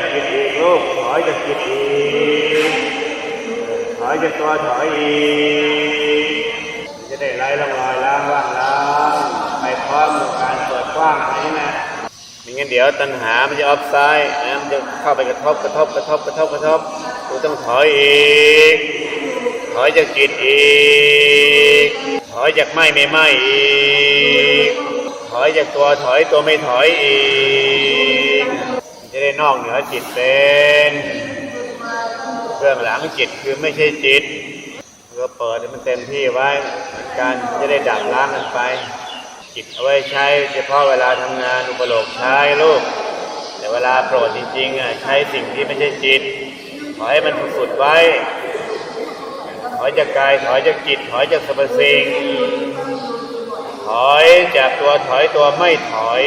จากจิตอีกลูกถอยจากจิตอีกถอยจากตัวถอยอีกจะได้ไล่ละลอยล้างว่างล้างไปพร้อมกับการเปิดกว้างนี้นะไม่งั้นเดี๋ยวตัณหามันจะออฟไซด์นะมันจะเข้าไปกระทบกระทบกระทบกระทบกระทบกูต้องถอยอีก ถอยจากจิตอีก ถอยจากไม่ไม่ไม่อีก ถอยจากตัวถอยตัวไม่ถอยอีก นอกเหนือจิตเป็นเรื่องหลังจิตคือไม่ใช่จิตก็เปิดมันเต็มที่ไว้เหมือนกันจะได้ดับล้างกันไป จิตเอาไว้ใช้เฉพาะเวลาทำงานอุปโลกใช้ลูก แต่เวลาโปรดจริงๆอะใช้สิ่งที่ไม่ใช่จิต ขอให้มันฝึกๆไว้ ถอยจากกายถอยจากจิต ถอยจากสรรพสิ่งถอยจากตัวถอยตัวไม่ถอย